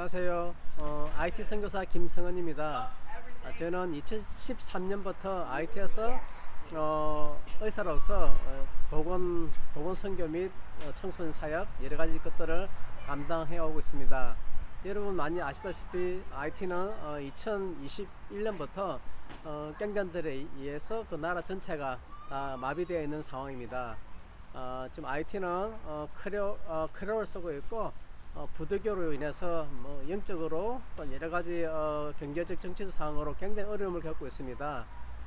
안녕하세요. 어, IT 선교사 김성은입니다. 아, 저는 2013년부터 IT에서 어, 의사로서 어, 보건 보건 선교 및 어, 청소년 사역 여러 가지 것들을 감당해 오고 있습니다. 여러분 많이 아시다시피 IT는 어, 2021년부터 어, 갱단들에 의해서 그 나라 전체가 다 마비되어 있는 상황입니다. 어, 지금 IT는 어, 크레오, 어, 쓰고 있고 어, 부득이로 인해서 뭐 영적으로 또 여러 가지 어, 경제적 정치적 상황으로 굉장히 어려움을 겪고 있습니다.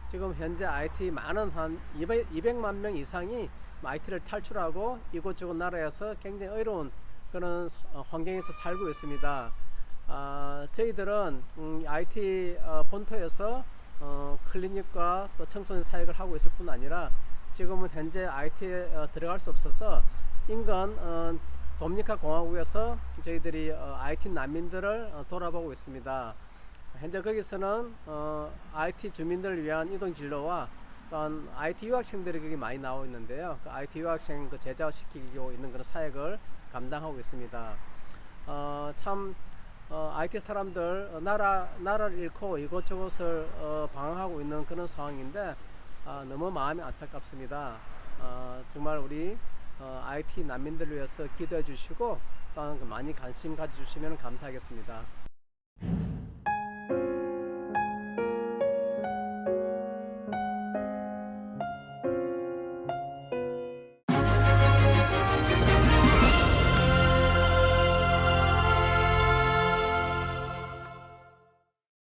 지금 현재 IT 많은 한 200, 200만 명 이상이 IT를 탈출하고 이곳저곳 나라에서 굉장히 어려운 그런 어, 환경에서 살고 있습니다. 아, 저희들은 음, IT 어, 본토에서 어, 클리닉과 또 청소년 사역을 하고 있을 뿐 아니라 지금은 현재 IT에 어, 들어갈 수 없어서 인근 어, 도미니카 공화국에서 저희들이 어, IT 난민들을 어, 돌아보고 있습니다. 현재 거기서는 어, IT 주민들을 위한 이동 진로와 또한 IT 유학생들이 거기 많이 나오고 있는데요. 그 IT 유학생 그 제자시키고 있는 그런 사역을 감당하고 있습니다. 어, 참 어, IT 사람들 어, 나라 나라를 잃고 이곳저곳을 어, 방황하고 있는 그런 상황인데 아, 너무 마음이 안타깝습니다. 어, 정말 우리 어, IT 난민들을 위해서 기도해 주시고 많이 관심 가져주시면 감사하겠습니다.